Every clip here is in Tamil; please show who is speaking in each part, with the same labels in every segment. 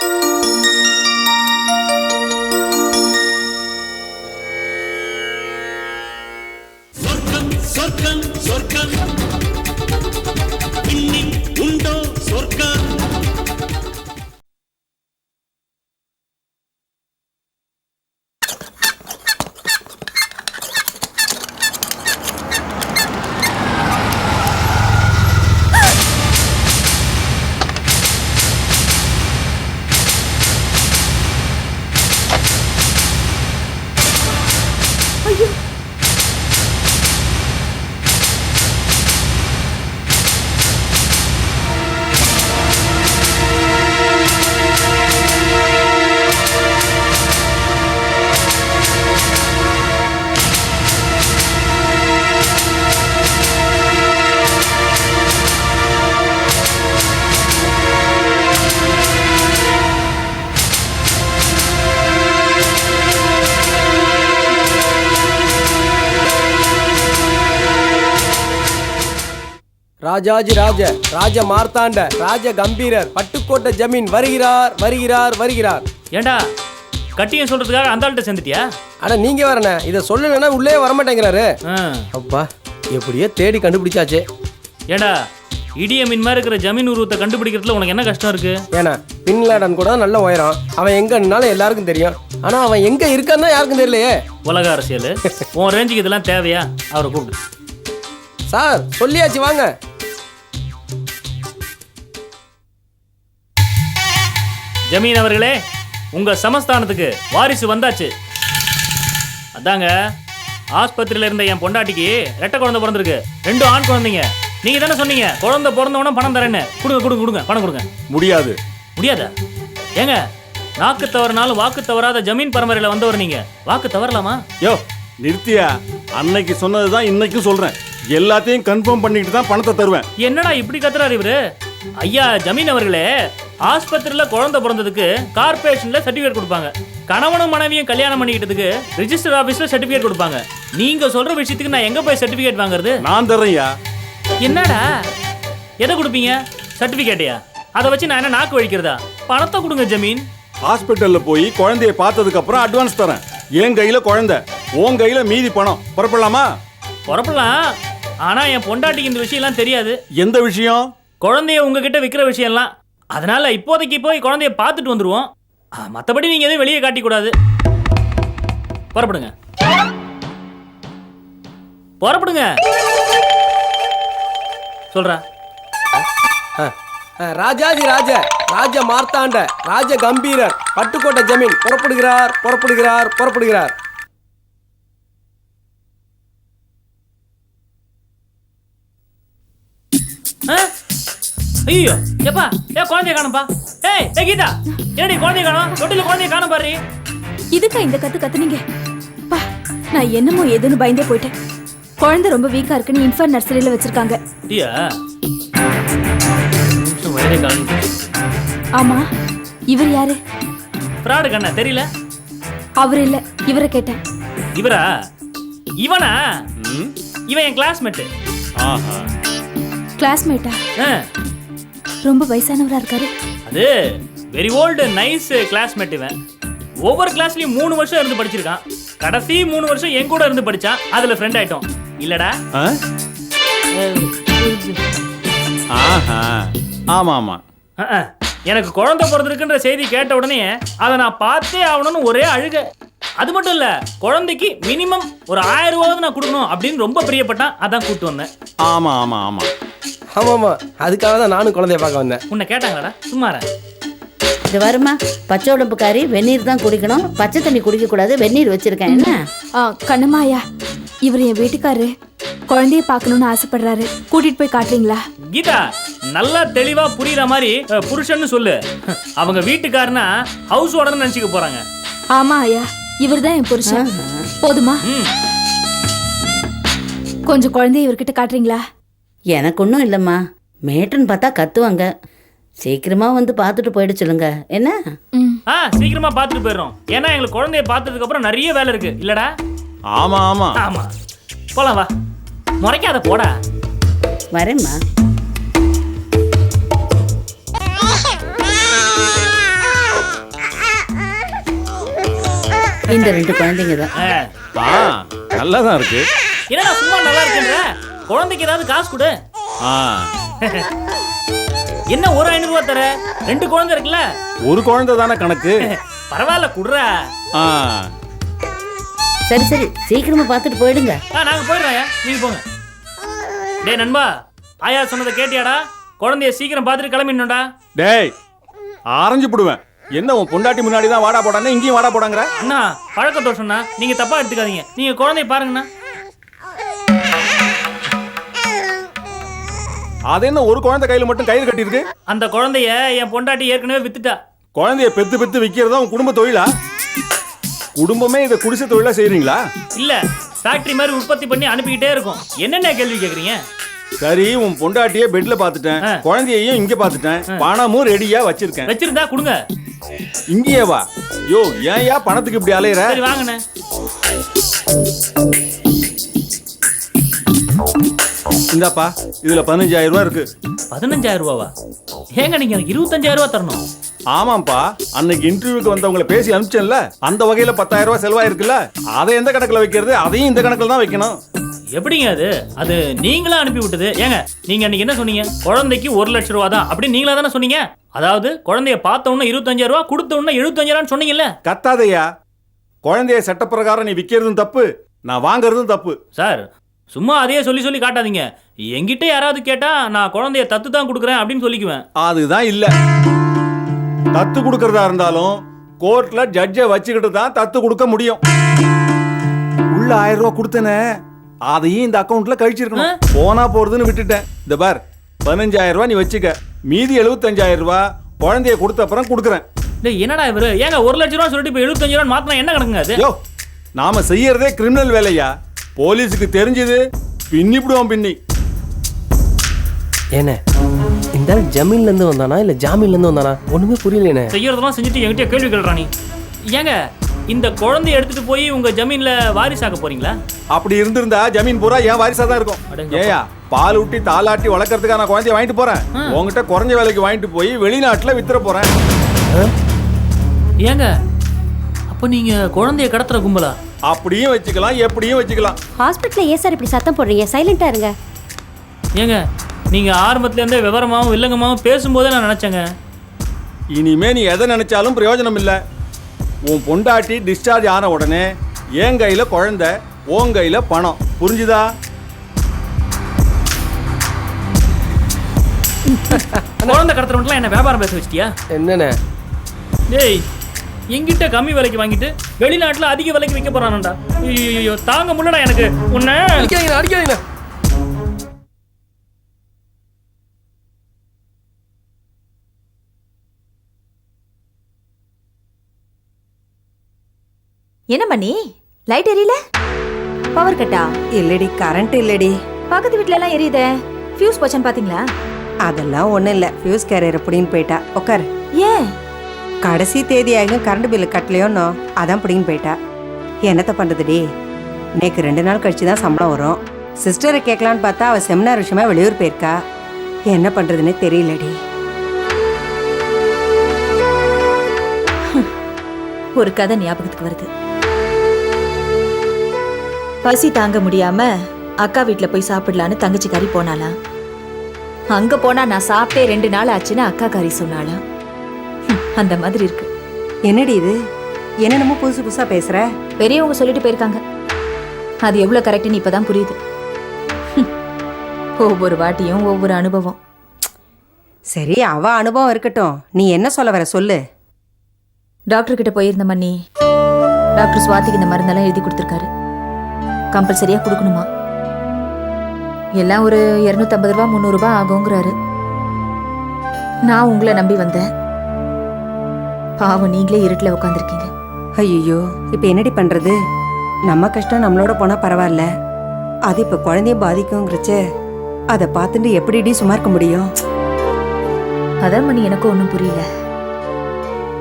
Speaker 1: thank you
Speaker 2: ராஜாஜி ராஜ ராஜ மார்த்தாண்ட ராஜ கம்பீரர் பட்டுக்கோட்டை ஜமீன் வருகிறார் வருகிறார் வருகிறார்.
Speaker 3: ஏண்டா கட்டியம் சொல்றதுக்காக அந்த ஆள்கிட்ட சேர்ந்துட்டியா?
Speaker 2: ஆனா நீங்க வரண்ணே இதை சொல்லலைன்னா உள்ளே வரமாட்டேங்கிறாரு. அப்பா எப்படியோ தேடி கண்டுபிடிச்சாச்சு.
Speaker 3: ஏண்டா இடிய மின் மாதிரி இருக்கிற ஜமீன் உருவத்தை கண்டுபிடிக்கிறதுல உனக்கு என்ன கஷ்டம் இருக்கு?
Speaker 2: ஏன்னா பின்லாடன் கூட நல்ல உயரம். அவன் எங்கன்னாலும் எல்லாருக்கும் தெரியும். ஆனா அவன் எங்க இருக்கான்னு யாருக்கும் தெரியலையே.
Speaker 3: உலக அரசியல். உன் ரேஞ்சுக்கு இதெல்லாம் தேவையா? அவரை கூப்பிடு.
Speaker 2: சார் சொல்லியாச்சு வாங்க.
Speaker 3: ஜமீன் அவர்களே உங்க சமஸ்தானத்துக்கு வாரிசு வந்தாச்சு. அதாங்க ஆஸ்பத்திரியில இருந்த என் பொண்டாட்டிக்கு ரெட்டை குழந்தை பிறந்திருக்கு. ரெண்டும் ஆண் குழந்தைங்க. நீங்க தானே சொன்னீங்க குழந்தை பிறந்தவன பணம் தரேன்னு. கொடுங்க கொடுங்க கொடுங்க பணம் கொடுங்க.
Speaker 4: முடியாது.
Speaker 3: முடியாதா? ஏங்க நாக்கு தவறுனாலும் வாக்கு தவறாத ஜமீன் பரம்பரையில வந்தவர் நீங்க. வாக்கு தவறலாமா?
Speaker 4: யோ நிறுத்தியா. அன்னைக்கு சொன்னதுதான் இன்னைக்கும் சொல்றேன். எல்லாத்தையும் கன்ஃபார்ம் பண்ணிட்டு தான் பணத்தை தருவேன்.
Speaker 3: என்னடா இப்படி கத்துறாரு இவரு? ஐயா ஜமீன் அவர்களே ஆஸ்பத்திரியில குழந்தை பிறந்ததுக்கு கார்பரேஷன்ல சர்டிபிகேட் கொடுப்பாங்க. கணவனும் மனைவியும் கல்யாணம் பண்ணிக்கிட்டதுக்கு ரிஜிஸ்டர் ஆபீஸ்ல சர்டிபிகேட் கொடுப்பாங்க. நீங்க சொல்ற விஷயத்துக்கு நான் எங்க போய் சர்டிபிகேட் வாங்குறது?
Speaker 4: நான் தர்றேன்யா.
Speaker 3: என்னடா? எதை கொடுப்பீங்க? சர்டிபிகேட்டையா அதை வச்சு நான் என்ன நாக்கு வழிக்கிறதா பணத்தை கொடுங்க ஜமீன்.
Speaker 4: ஹாஸ்பிட்டல்ல போய் குழந்தைய பார்த்ததுக்கு அப்புறம் அட்வான்ஸ் தரேன். என் கையில குழந்தை உன் கையில மீதி பணம். புறப்படலாமா?
Speaker 3: புறப்படலாம். ஆனா என் பொண்டாட்டிக்கு இந்த விஷயம்லாம் தெரியாது.
Speaker 4: எந்த விஷயம்?
Speaker 3: குழந்தைய உங்ககிட்ட விற்கிற விஷயம்லாம் அதனால இப்போதைக்கு போய் குழந்தைய பார்த்துட்டு வந்துருவோம். ஆ, மத்தபடி நீங்க எதுவும் வெளியே காட்டிக் கூடாது புறப்படுங்க. புறப்படுங்க
Speaker 2: ஆ, ராஜாஜி ராஜ ராஜ மார்த்தாண்ட ராஜ கம்பீரர் பட்டுக்கோட்டை ஜமீன் புறப்படுகிறார் புறப்படுகிறார் புறப்படுகிறார்.
Speaker 3: ஆ? ஐயோ எப்பா? ஏ குழந்தைய காணும்பா. ஏய் ஏ கீதா ஏடி குழந்தைய காணோம்? தொட்டில குழந்தைய காணும் பாரு.
Speaker 5: இதுக்கா இந்த கத்து கத்துனீங்க? பா நான் என்னமோ ஏதுன்னு பயந்தே போயிட்டேன். குழந்தை ரொம்ப வீக்கா இருக்குன்னு இன்ஃபர் நர்சரியில வச்சிருக்காங்க.
Speaker 3: டியா கலந்து
Speaker 5: ஆமா இவர் யாரு?
Speaker 3: ஃப்ராடு கண்ணா தெரியல.
Speaker 5: அவர் இல்ல இவரை கேட்டேன்.
Speaker 3: இவரா? இவனா? இவன் என் கிளாஸ்மேட்டு
Speaker 4: ஆஹா
Speaker 5: கிளாஸ்மேட்டா ரொம்ப வயசானவரா இருக்காரு.
Speaker 3: அது வெரி ஓல்டு நைஸ் கிளாஸ்மேட் இவன். ஒவ்வொரு கிளாஸ்லயும் மூணு வருஷம் இருந்து படிச்சிருக்கான். கடைசி மூணு வருஷம் என் கூட இருந்து படிச்சான். அதுல ஃப்ரெண்ட் ஆயிட்டோம். இல்லடா.
Speaker 4: ஆ? ஆஹா. ஆமா ஆமா.
Speaker 3: எனக்கு குழந்தை பிறந்திருக்குன்ற செய்தி கேட்ட உடனே அதை நான் பார்த்தே ஆகணும்னு ஒரே அழுக. அது மட்டும் இல்ல குழந்தைக்கு மினிமம் ஒரு ஆயிரம் ரூபாவது நான் கொடுக்கணும் அப்படின்னு ரொம்ப பிரியப்பட்டான். அதான் கூட்டு வந்தேன்.
Speaker 4: ஆமா ஆமா ஆமா.
Speaker 2: ஆமாம்மா. அதுக்காக தான் நானும் குழந்தைய பார்க்க வந்தேன்.
Speaker 3: உன்னை கேட்டாங்களாடா? சும்மாரா
Speaker 6: இது வருமா? பச்சை உடம்புக்காரி வெந்நீர் தான் குடிக்கணும். பச்சை தண்ணி குடிக்க கூடாது வெந்நீர் வச்சிருக்கேன். என்ன?
Speaker 5: ஆ, கண்ணம்மாயா இவர் என் வீட்டுக்காரு. குழந்தைய பார்க்கணும்னு ஆசைப்படுறாரு. கூட்டிட்டு போய் காட்டுறீங்களா?
Speaker 3: கீதா நல்லா தெளிவா புரியுற மாதிரி அஹ், புருஷன்னு சொல்லு. அவங்க வீட்டுக்காரனா ஹவுஸ் ஓனர்னு நினைச்சுக்க போறாங்க.
Speaker 5: ஆமா ஐயா. இவர் தான் என் புருஷன். போதுமா?
Speaker 3: ம்.
Speaker 5: கொஞ்சம் குழந்தைய இவர்கிட்ட காட்டுறீங்களா?
Speaker 6: எனக்கு ஒன்றும் இல்லைம்மா. மேட்ருன்னு பார்த்தா கத்துவாங்க. சீக்கிரமா வந்து பார்த்துட்டு போயிட சொல்லுங்க. என்ன?
Speaker 3: ஆ சீக்கிரமா பார்த்துட்டு போயிடுறோம். ஏன்னா எங்களுக்கு குழந்தைய பார்த்ததுக்கு அப்புறம் நிறைய வேலை இருக்கு. இல்லடா?
Speaker 4: ஆமா ஆமா.
Speaker 3: ஆமா. போலாம் வா. முறைக்காத போடா.
Speaker 6: வரேம்மா.
Speaker 7: இந்த ரெண்டு குழந்தைங்க தான்.
Speaker 4: நல்லா தான் இருக்கு.
Speaker 3: என்னடா சும்மா நல்லா இருக்குன்ற? குழந்தைக்கு ஏதாவது காசு கொடு.
Speaker 4: ஆ.
Speaker 3: என்ன ஒரு ஐநூறு ரூபா தர? ரெண்டு குழந்தை இருக்குல்ல?
Speaker 4: ஒரு குழந்தை தானே கணக்கு?
Speaker 3: பரவாயில்ல குடுறா.
Speaker 4: ஆ.
Speaker 7: சரி சரி. சீக்கிரமா பார்த்துட்டு போயிடுங்க.
Speaker 3: ஆ நாங்க போயிடுறோம் நீங்க போங்க. டேய் நண்பா ஆயா சொன்னதை கேட்டியாடா? குழந்தைய சீக்கிரம் பார்த்துட்டு கிளம்பிடணும்டா.
Speaker 4: டேய் ஆரஞ்சு போடுவேன். என்ன உன் பொண்டாட்டி முன்னாடி தான் வாடா போடானே இங்கேயும் வாடா போடாங்கிற?
Speaker 3: அண்ணா பழக்க தோஷம்ண்ணா நீங்க தப்பா எடுத்துக்காதீங்க. நீங்க குழந்தைய பாருங்கண்ணா.
Speaker 4: அது என்ன ஒரு குழந்தை கையில மட்டும் கயிறு கட்டியிருக்கு?
Speaker 3: அந்த குழந்தைய என் பொண்டாட்டி ஏற்கனவே வித்துட்டா.
Speaker 4: குழந்தைய பெத்து பெத்து விற்கிறதா உன் குடும்ப தொழிலா? குடும்பமே இதை குடிசை தொழிலா செய்றீங்களா?
Speaker 3: இல்ல ஃபேக்டரி மாதிரி உற்பத்தி பண்ணி அனுப்பிக்கிட்டே இருக்கும். என்னென்ன கேள்வி கேக்குறீங்க?
Speaker 4: சரி உன் பொண்டாட்டிய பெட்ல பாத்துட்டேன். குழந்தையையும் இங்க பாத்துட்டேன் பணமும் ரெடியா வச்சிருக்கேன்.
Speaker 3: வச்சிருந்தா கொடுங்க.
Speaker 4: இங்கேயே வா. யோ ஏன்யா பணத்துக்கு இப்படி அலையற?
Speaker 3: சரி வாங்கண்ணே.
Speaker 4: இந்தாப்பா இதுல பதினஞ்சாயிரம் ரூபாய் இருக்கு.
Speaker 3: பதினஞ்சாயிரம் ரூபாவா? ஏங்க நீங்க எனக்கு இருபத்தஞ்சாயிரம் ரூபா தரணும்.
Speaker 4: ஆமாப்பா அன்னைக்கு இன்டர்வியூக்கு வந்தவங்கள பேசி அனுப்பிச்சேன்ல அந்த வகையில பத்தாயிரம் ரூபாய் செலவாயிருக்குல்ல அதை எந்த கணக்குல வைக்கிறது? அதையும் இந்த கணக்குல தான் வைக்கணும்.
Speaker 3: எப்படிங்க அது? அது நீங்களா அனுப்பி விட்டது. ஏங்க நீங்க அன்னைக்கு என்ன சொன்னீங்க? குழந்தைக்கு ஒரு லட்சம் ரூபா தான் அப்படி நீங்களா தானே சொன்னீங்க? அதாவது குழந்தைய பார்த்த உடனே இருபத்தஞ்சாயிரம் ரூபா கொடுத்த உடனே எழுபத்தஞ்சாயிரம் சொன்னீங்கல்ல?
Speaker 4: கத்தாதையா? குழந்தைய சட்டப்பிரகாரம் நீ விக்கிறதும் தப்பு நான் வாங்குறதும் தப்பு.
Speaker 3: சார் சும்மா அதையே சொல்லி சொல்லி காட்டாதீங்க. என்கிட்ட யாராவது கேட்டா நான் குழந்தைய தத்து தான் கொடுக்குறேன் அப்படின்னு சொல்லிக்குவேன்.
Speaker 4: அதுதான் இல்ல. தத்து கொடுக்கறதா இருந்தாலும் கோர்ட்ல ஜட்ஜை வச்சுக்கிட்டு தான் தத்து கொடுக்க முடியும். உள்ள ஆயிரம் ரூபாய் கொடுத்தனே அதையும் இந்த அக்கவுண்ட்ல கழிச்சிருக்கணும். போனா போறதுன்னு விட்டுட்டேன். இந்த பார் பதினஞ்சாயிரம் ரூபாய் நீ வச்சுக்க. மீதி எழுபத்தஞ்சாயிரம் ரூபாய் குழந்தைய கொடுத்த அப்புறம் கொடுக்குறேன்.
Speaker 3: என்னடா இவரு? ஏங்க ஒரு லட்ச ரூபா சொல்லிட்டு இப்போ எழுபத்தஞ்சு ரூபா மாத்தினா என்ன கணக்குங்க அது?
Speaker 4: நாம செய்யறதே கிரிமினல் வேலையா? போலீஸுக்கு தெரிஞ்சது பின்னிப்பிடுவோம் பின்னி.
Speaker 2: ஏண்ணே இந்த ஜமீன்ல இருந்து வந்தானா இல்ல ஜாமீன்ல இருந்து வந்தானா? ஒண்ணுமே புரியலண்ணே
Speaker 3: செய்யறதெல்லாம் செஞ்சுட்டு என்கிட்ட கேள்வி கேள்றா நீ. ஏங்க இந்த குழந்தைய எடுத்துட்டு போய் உங்க ஜமீன்ல வாரிசாக்க போறீங்களா?
Speaker 4: அப்படி இருந்திருந்தா ஜமீன் பூரா என் வாரிசா தான் இருக்கும்.
Speaker 3: அடேங்கப்பா.
Speaker 4: ஏயா பால் ஊட்டி தாளாட்டி வளர்க்கறதுக்காக நான் குழந்தைய வாங்கிட்டு போறேன். உங்ககிட்ட குறைஞ்ச விலைக்கு வாங்கிட்டு போய் வெளிநாட்டுல வித்துற போறேன்.
Speaker 3: ஏங்க அப்ப நீங்க குழந்தைய கடத்துற கும்பலா?
Speaker 4: அப்படியும் வச்சுக்கலாம் எப்படியும் வச்சுக்கலாம்.
Speaker 8: ஹாஸ்பிட்டல்ல ஏன் சார் இப்படி சத்தம் போடுறீங்க? சைலண்டா இருங்க.
Speaker 3: ஏங்க நீங்க ஆரம்பத்துல இருந்தே விவரமாவும் வில்லங்கமாவும் பேசும்போதே நான் நினைச்சேங்க.
Speaker 4: இனிமே நீ எதை நினைச்சாலும் பிரயோஜனம் இல்ல. உன் பொண்டாட்டி டிஸ்சார்ஜ் ஆன உடனே என் கையில குழந்தை உன் கையில பணம். புரிஞ்சுதா?
Speaker 3: குழந்தை கடத்துறவங்களாம் என்ன வியாபாரம் பேச வச்சிட்டியா?
Speaker 2: என்னண்ணே?
Speaker 3: டேய் எங்கிட்ட கம்மி விலைக்கு வாங்கிட்டு வெளிநாட்டுல அதிக விலைக்கு விற்க போறானடா ஐயோ தாங்க முடியலடா எனக்கு. உன்னை.
Speaker 2: அடிக்காதீங்க அடிக்காதீங்க.
Speaker 9: என்ன பண்ணி லைட் எரியல? பவர் கட்டா
Speaker 10: இல்லடி கரண்ட் இல்லடி.
Speaker 9: பக்கத்து வீட்ல எல்லாம் எரியுதே? ஃபியூஸ் போச்சான்னு பாத்தீங்களா?
Speaker 10: அதெல்லாம் ஒண்ணும் இல்ல. ஃபியூஸ் கேரியர் அப்படின்னு போயிட்டா. உட்கார்
Speaker 9: ஏன்?
Speaker 10: கடைசி தேதி ஆகியும் கரண்ட் பில்லு கட்டலையோன்னோ அதான் பிடிங்கன்னு போயிட்டா. என்னத்தை பண்ணுறதுடி இன்னைக்கு ரெண்டு நாள் கழிச்சு தான் சம்பளம் வரும். சிஸ்டரை கேட்கலான்னு பார்த்தா அவள் செமினார் விஷயமா வெளியூர் போயிருக்கா. என்ன பண்ணுறதுன்னு தெரியலடி.
Speaker 9: ஒரு கதை ஞாபகத்துக்கு வருது. பசி தாங்க முடியாம அக்கா வீட்டில் போய் சாப்பிடலான்னு தங்கச்சி கறி போனாலாம் அங்க போனா நான் சாப்பிட்டே ரெண்டு நாள் ஆச்சுன்னு அக்கா கறி சொன்னாலாம் அந்த மாதிரி இருக்கு.
Speaker 10: என்னடி இது? என்னென்னமோ புதுசு புதுசா பேசுற?
Speaker 9: பெரியவங்க சொல்லிட்டு போயிருக்காங்க. அது எவ்வளவு கரெக்ட்னு இப்பதான் புரியுது. ஒவ்வொரு வாட்டியும் ஒவ்வொரு அனுபவம்.
Speaker 10: சரி அவ அனுபவம் இருக்கட்டும். நீ என்ன சொல்ல வர சொல்லு.
Speaker 9: டாக்டர் கிட்ட போயிருந்த மண்ணி டாக்டர் சுவாதிக்கு இந்த மருந்தெல்லாம் எழுதி கொடுத்துருக்காரு. கம்பல்சரியா கொடுக்கணுமா? எல்லாம் ஒரு இரநூத்தம்பது ரூபா முந்நூறு ரூபாய் ஆகுங்கிறாரு. நான் உங்களை நம்பி வந்தேன். பாவம் நீங்களே இருட்டில் உட்காந்துருக்கீங்க
Speaker 10: ஐயோ இப்ப என்னடி பண்றது? நம்ம கஷ்டம் நம்மளோட போனா பரவாயில்ல. அது இப்ப குழந்தைய பாதிக்குங்கிறச்ச அதை பார்த்துட்டு எப்படிடி சும்மா இருக்க முடியும்?
Speaker 9: அதான் மணி எனக்கும் ஒன்றும் புரியல.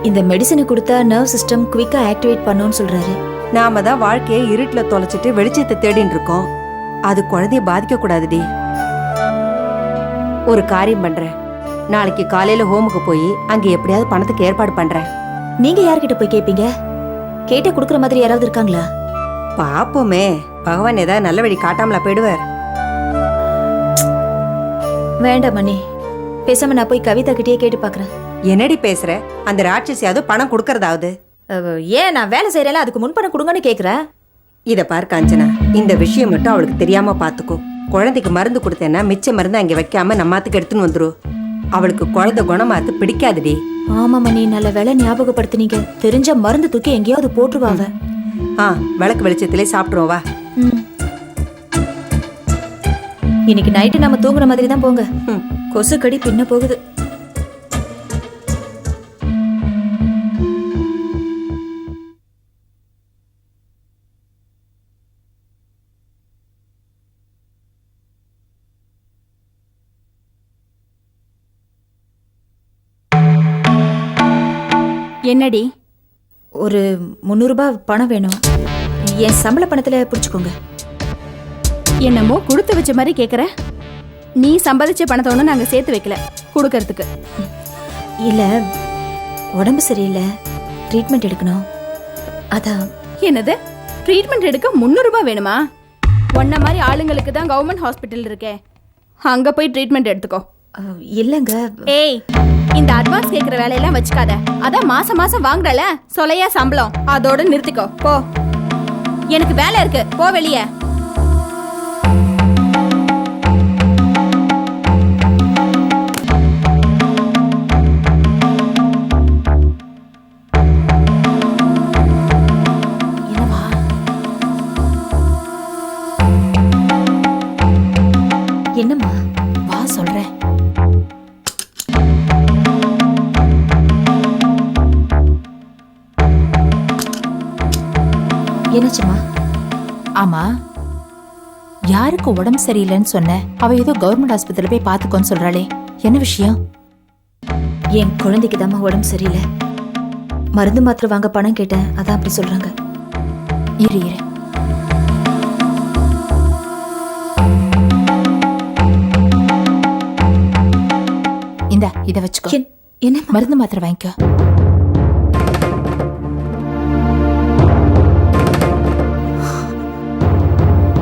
Speaker 9: இந்த மெடிசனை கொடுத்தா நர்வ் சிஸ்டம் குவிக்கா ஆக்டிவேட் பண்ணுன்னு சொல்றாரு.
Speaker 10: நாம தான் வாழ்க்கையை இருட்டுல தொலைச்சிட்டு வெளிச்சத்தை தேடின்னு இருக்கோம். அது குழந்தைய பாதிக்க கூடாதுடி ஒரு காரியம் பண்றேன். நாளைக்கு காலையில ஹோமுக்கு போய் அங்க எப்படியாவது பணத்துக்கு ஏற்பாடு பண்றேன்.
Speaker 9: நீங்க யார்கிட்ட போய் கேட்பீங்க கேட்ட கொடுக்குற மாதிரி யாராவது இருக்காங்களா?
Speaker 10: பாப்போமே. பகவான் ஏதாவது நல்ல வழி காட்டாமலா போயிடுவார்.
Speaker 9: வேண்டாம் மணி. பேசாம நான் போய் கவிதா கிட்டயே கேட்டு பாக்குறேன்.
Speaker 10: என்னடி பேசுற? அந்த ராட்சசியாவது பணம் கொடுக்கறதாவது?
Speaker 9: ஏன் நான் வேலை செய்யறேன் அதுக்கு முன்பணம் கொடுங்கன்னு கேக்குறேன்
Speaker 10: இத பார் காஞ்சனா. இந்த விஷயம் மட்டும் அவளுக்கு தெரியாம பாத்துக்கோ. குழந்தைக்கு மருந்து கொடுத்தேன்னா மிச்ச மருந்து அங்க வைக்காம நம்மாத்துக்கு எடுத்துன்னு வந்துரும் அவளுக்கு குழந்தை குணமாத்து பிடிக்காதுடி.
Speaker 9: ஆமா மணி நல்ல வேலை ஞாபகப்படுத்துனீங்க. தெரிஞ்ச மருந்து தூக்கி எங்கேயாவது போட்டுருவாங்க
Speaker 10: ஆ விளக்கு வெளிச்சத்திலே சாப்பிட்ருவோம் வா.
Speaker 9: ம். இன்னைக்கு நைட்டு நம்ம தூங்குற மாதிரி தான் போங்க.
Speaker 10: ம்.
Speaker 9: கொசு கடி பின்ன போகுது.
Speaker 8: என்னடி
Speaker 9: ஒரு முந்நூறுபா பணம் வேணும். என் சம்பள பணத்துல பிடிச்சுக்கோங்க.
Speaker 8: என்னமோ கொடுத்து வச்ச மாதிரி கேக்குற. நீ சம்பாதிச்ச பணத்தை ஒன்றும் நாங்கள் சேர்த்து வைக்கல. கொடுக்கறதுக்கு.
Speaker 9: இல்ல உடம்பு சரியில்லை. ட்ரீட்மெண்ட் எடுக்கணும். அதான்.
Speaker 8: என்னது? ட்ரீட்மெண்ட் எடுக்க முந்நூறுபா வேணுமா? உன்ன மாதிரி ஆளுங்களுக்கு தான் கவர்மெண்ட் ஹாஸ்பிட்டல் இருக்கே. அங்கே போய் ட்ரீட்மெண்ட் எடுத்துக்கோ.
Speaker 9: இல்லைங்க.
Speaker 8: ஏய் இந்த அட்வான்ஸ் கேக்குற வேலையெல்லாம் வச்சுக்காத. அதான் மாசம் மாசம் வாங்குறல சொலையா சம்பளம். அதோட நிறுத்திக்கோ. போ. எனக்கு வேலை இருக்கு. போ வெளியே.
Speaker 11: யாருக்கு உடம்பு சரியில்லைன்னு சொன்ன. அவ ஏதோ கவர்மெண்ட் ஆஸ்பத்திரியில போய் பாத்துக்கோன்னு சொல்றாளே. என்ன விஷயம்?
Speaker 9: என் குழந்தைக்கு தாம்மா உடம்பு சரியில்லை. மருந்து மாத்திரை வாங்க பணம் கேட்டேன். அதான் அப்படி சொல்றாங்க.
Speaker 11: இரு இரு. இந்த இத வச்சுக்கோ.
Speaker 9: என்- என்னம்மா?
Speaker 11: மருந்து மாத்திரை வாங்கிக்கோ.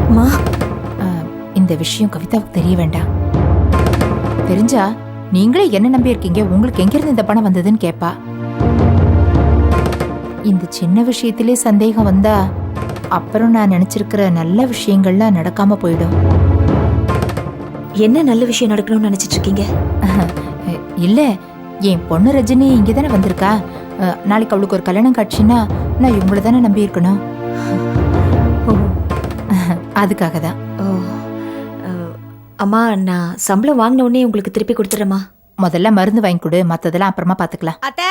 Speaker 9: மா?
Speaker 11: இந்த விஷயம் கவிதாவுக்கு தெரிய வேண்டாம். தெரிஞ்சா நீங்களே என்ன நம்பி இருக்கீங்க உங்களுக்கு எங்கிருந்து இந்த பணம் வந்ததுன்னு கேப்பா. இந்த சின்ன விஷயத்திலே சந்தேகம் வந்தா அப்புறம் நான் நினைச்சிருக்கிற நல்ல விஷயங்கள்லாம் நடக்காம போயிடும்.
Speaker 9: என்ன நல்ல விஷயம் நடக்கணும்னு நினைச்சிட்டு இருக்கீங்க
Speaker 11: இல்ல என் பொண்ணு ரஜினி இங்கே தானே வந்திருக்கா நாளைக்கு அவளுக்கு ஒரு கல்யாணம் காட்சின்னா நான் இவங்கள தானே நம்பி இருக்கணும்
Speaker 9: ஓ.
Speaker 11: அதுக்காக தான்.
Speaker 9: அம்மா நான் சம்பளம் வாங்கின உடனே உங்களுக்கு திருப்பி கொடுத்துறேம்மா.
Speaker 11: முதல்ல மருந்து வாங்கி கொடு மத்ததெல்லாம் அப்புறமா பாத்துக்கலாம்.
Speaker 8: அத்தை?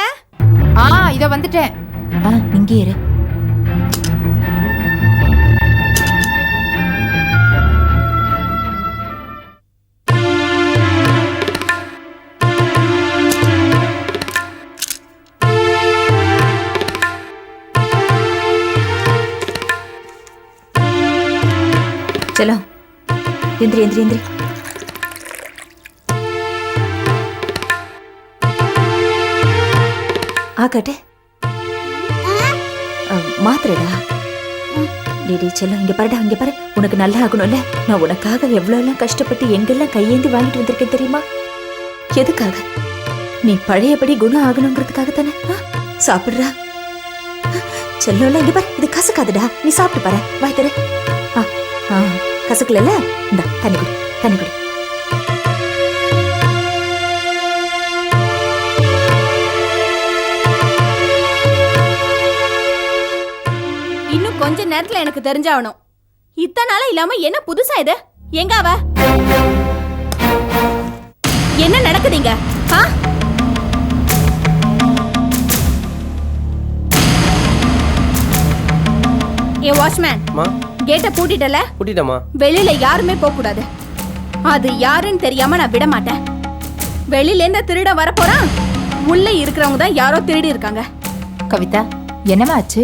Speaker 11: ஆ இத வந்துட்டேன். ஆ இங்கே இரு.
Speaker 9: எந்திரி எந்திரி எந்திரி. ஆ மாத்திரடா. டேடி செல்லம் இங்க பாருடா இங்க பாரு. உனக்கு நல்லா ஆகணும்ல? நான் உனக்காக எவ்வளவு எல்லாம் கஷ்டப்பட்டு எங்கெல்லாம் கையேந்தி வாங்கிட்டு வந்திருக்கேன் தெரியுமா? எதுக்காக? நீ பழையபடி குணம் ஆகணுங்கிறதுக்காக தானே? சாப்பிடுறா. செல்லம் இங்க பாரு. இது கசக்காதுடா. நீ சாப்பிட்டு பாரு. வாய் தர ஆ கசக்கல இந்த தண்ணி குடி தண்ணி குடி.
Speaker 8: இன்னும் கொஞ்ச நேரத்துல எனக்கு தெரிஞ்சாகணும். இத்தனை நாளா இல்லாம என்ன புதுசா இது? எங்க அவ? என்ன நடக்குதுங்க? ஆ? ஏ வாட்ச்மேன்.
Speaker 2: மா?
Speaker 8: கேட்டை பூட்டிட்டல?
Speaker 2: கூட்டிட்டம்மா
Speaker 8: வெளியில யாருமே போக கூடாது அது யாருன்னு தெரியாம நான் விட மாட்டேன் வெளியில இருந்து திருட வர போறான் உள்ள இருக்கிறவங்க தான் யாரோ திருடி இருக்காங்க.
Speaker 11: கவிதா என்னமா ஆச்சு?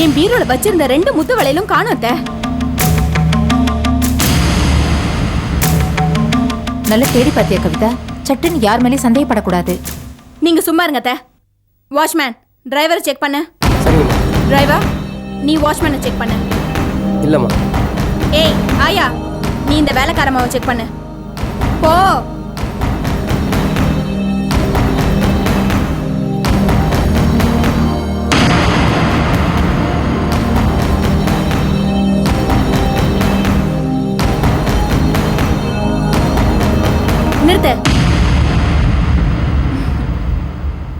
Speaker 8: என் பீரோல வச்சிருந்த ரெண்டு முத்து வளையலும் காணும் அத்தை.
Speaker 11: நல்லா தேடி பார்த்தியா கவிதா? சட்டுன்னு யார் மேலேயும் சந்தேகப்படக்கூடாது.
Speaker 8: நீங்க சும்மா இருங்க அத்தை. வாட்ச்மேன் டிரைவரை செக் பண்ணு. டிரைவர் நீ வாட்ச்மேனை செக் பண்ணு.
Speaker 2: இல்லம்மா.
Speaker 8: ஏய் ஆயா நீ இந்த வேலைக்காரமாவை செக் பண்ணு. போ. நிறுத்து.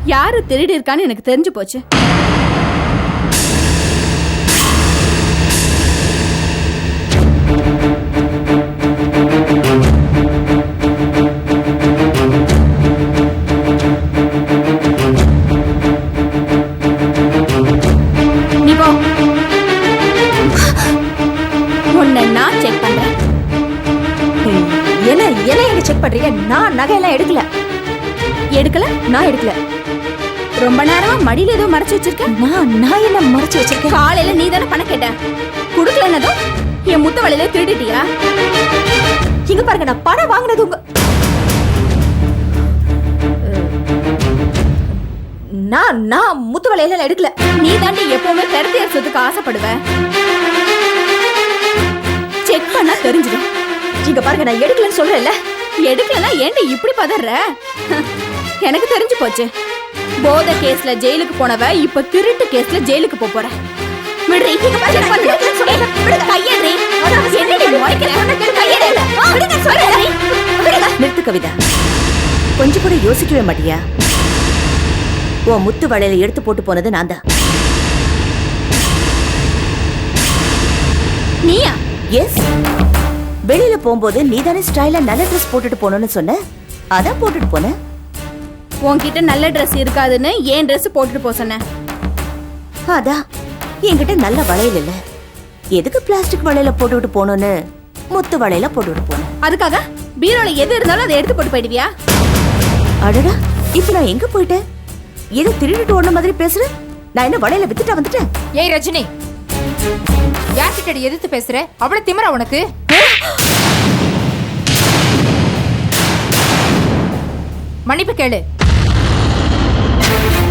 Speaker 8: யாரு திருடி இருக்கான்னு எனக்கு தெரிஞ்சு போச்சு. ஏதோ மறைச்சு வச்சிருக்க?
Speaker 9: நான் நான் என்ன மறைச்சு வச்சிருக்கேன்?
Speaker 8: காலையில நீ தானே பணம் கேட்ட? குடுக்கலன்னதும் என் முத்த வலையில திருடிட்டியா?
Speaker 9: இங்க பாருங்க நான் பணம் வாங்கினது உங்க நான் நான் முத்து வலையில எடுக்கல.
Speaker 8: நீ தாண்டி எப்பவுமே பெருத்தியார் சொத்துக்கு ஆசைப்படுவ. செக் பண்ணா தெரிஞ்சிடும்.
Speaker 9: இங்க பாருங்க நான் எடுக்கலன்னு சொல்றேன்ல.
Speaker 8: எடுக்கலனா ஏன்டி இப்படி பதற எனக்கு தெரிஞ்சு போச்சு. போத கேஸ்ல ஜெயிலுக்கு போனவ இப்ப திருட்டு கேஸ்ல ஜெயிலுக்கு போப் போற. விடுறி கையேடுறி. என்னடி முறைக்கிற? கையேடு.
Speaker 7: நிறுத்து கவிதா. கொஞ்சம் கூட யோசிக்கவே மாட்டியா? உன் முத்து வளையல எடுத்து போட்டு போனது நான் தான்.
Speaker 8: நீயா?
Speaker 7: எஸ் வெளியில போகும்போது நீ தானே ஸ்டைலா நல்ல ட்ரெஸ் போட்டுட்டு போகணும்னு சொன்ன? அதான் போட்டுட்டு போனேன்
Speaker 8: உன்கிட்ட நல்ல Dress இருக்காதுன்னு ஏன் Dress போட்டுட்டு போ சொன்னேன்
Speaker 7: அதான். என்கிட்ட நல்ல வளையல் இல்ல. எதுக்கு பிளாஸ்டிக் வளையல போட்டுவிட்டு போகணும்னு? முத்து வளையல போட்டுவிட்டு போனேன்.
Speaker 8: அதுக்காக? பீரோல எது இருந்தாலும் அதை எடுத்து போட்டு போயிடுவியா?
Speaker 7: அடடா இப்ப நான் எங்க போயிட்டேன்? ஏதோ திருடிட்டு ஓடுன மாதிரி பேசுற? நான் என்ன வளையல வித்துட்டா வந்துட்டேன்?
Speaker 11: ஏய் ரஜினி. யார்கிட்ட எதிர்த்து பேசுற? அவ்வளவு திமிரா உனக்கு? மன்னிப்பு கேளு. Thank you.